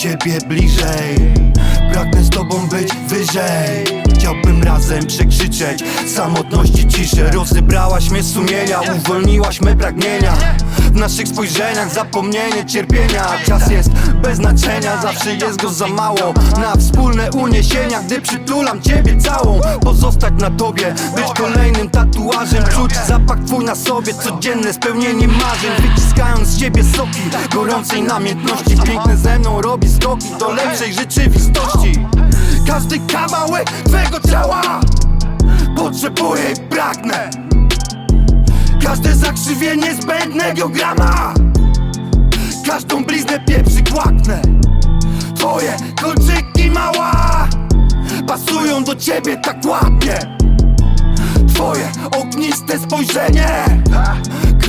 ciebie bliżej. Pragnę z tobą być wyżej Chciałbym razem przekrzyczeć. Samotności ciszę Rozebrałaś mnie sumienia, uwolniłaś me pragnienia. W naszych spojrzeniach zapomnienie cierpienia. Czas jest bez znaczenia, zawsze jest go za mało. Na wspólne uniesienia, gdy przytulam ciebie całą. Pozostać na tobie, być kolejnym tatuażem. Czuć zapach twój na sobie, codzienne spełnienie marzeń. Wyciskając z ciebie soki gorącej namiętności. Piękne ze mną robi skoki do lepszej rzeczywistości. Każdy kawałek twego ciała. Potrzebuję i pragnę Każde zakrzywienie zbędnego grama Każdą bliznę pieprzy kłaknę. Twoje kolczyki mała Pasują do ciebie tak ładnie Twoje ogniste spojrzenie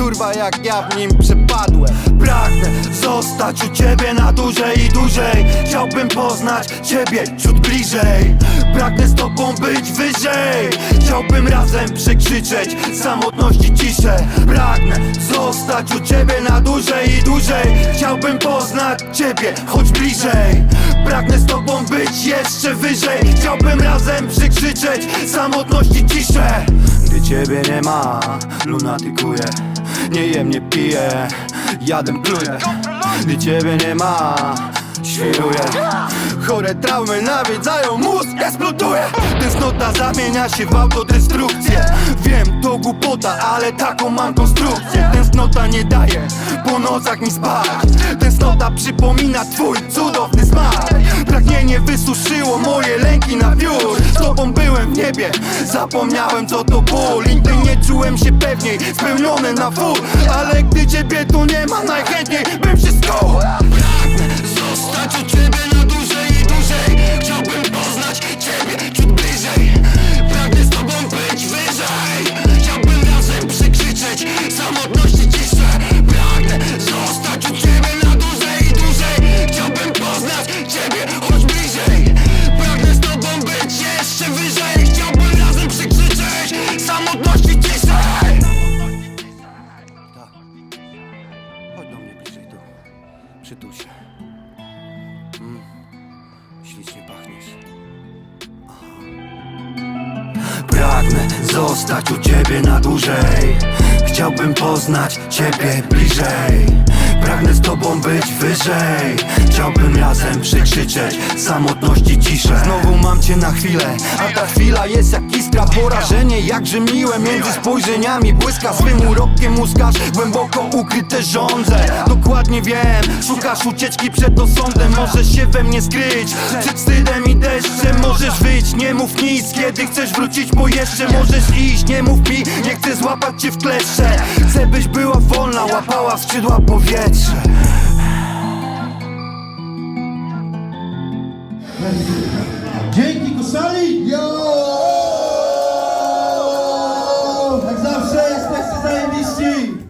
Kurwa jak ja w nim przepadłem. Pragnę zostać u ciebie na dłużej i dłużej. Chciałbym poznać ciebie ciut bliżej. Pragnę z tobą być wyżej. Chciałbym razem przekrzyczeć samotności ciszę. Pragnę zostać u ciebie na dłużej i dłużej. Chciałbym poznać ciebie choć bliżej. Pragnę z tobą być jeszcze wyżej. Chciałbym razem przekrzyczeć samotności ciszę Gdy ciebie nie ma, lunatykuję Nie jem, nie piję, jadem pluję Gdy ciebie nie ma, świruję. Chore traumy nawiedzają mózg, eksploduje Tęsknota zamienia się w autodestrukcję. Wiem, to głupota, ale taką mam konstrukcję. Tęsknota nie daje po nocach mi spać. Tęsknota przypomina twój cudowny smak. Pragnienie wysuszyło moje lęki na wiór. Z tobą niebie, zapomniałem co to ból Nigdy nie czułem się pewniej, spełniony na wór Ale gdy ciebie tu nie ma, najchętniej Przytul się Ślicznie pachniesz. Pragnę zostać u ciebie na dłużej Chciałbym poznać ciebie bliżej. Pragnę z tobą być wyżej. Chciałbym razem przekrzyczeć samotności ciszę. Znowu mam cię na chwilę, a ta chwila jest jak iskra Porażenie. Jakże miłe między spojrzeniami Błyska. Swym urokiem łuskasz głęboko ukryte żądze. Dokładnie wiem, szukasz ucieczki przed osądem. Możesz się we mnie skryć. Przed wstydem i deszczem Możesz wyjść, nie mów nic, kiedy chcesz wrócić po jeszcze Możesz iść, nie mów mi, nie chcę złapać cię w kleszcze Chcę byś była wolna, łapała skrzydła powietrze Dzięki Kusali! Yo! Jak zawsze jesteście zajebiści!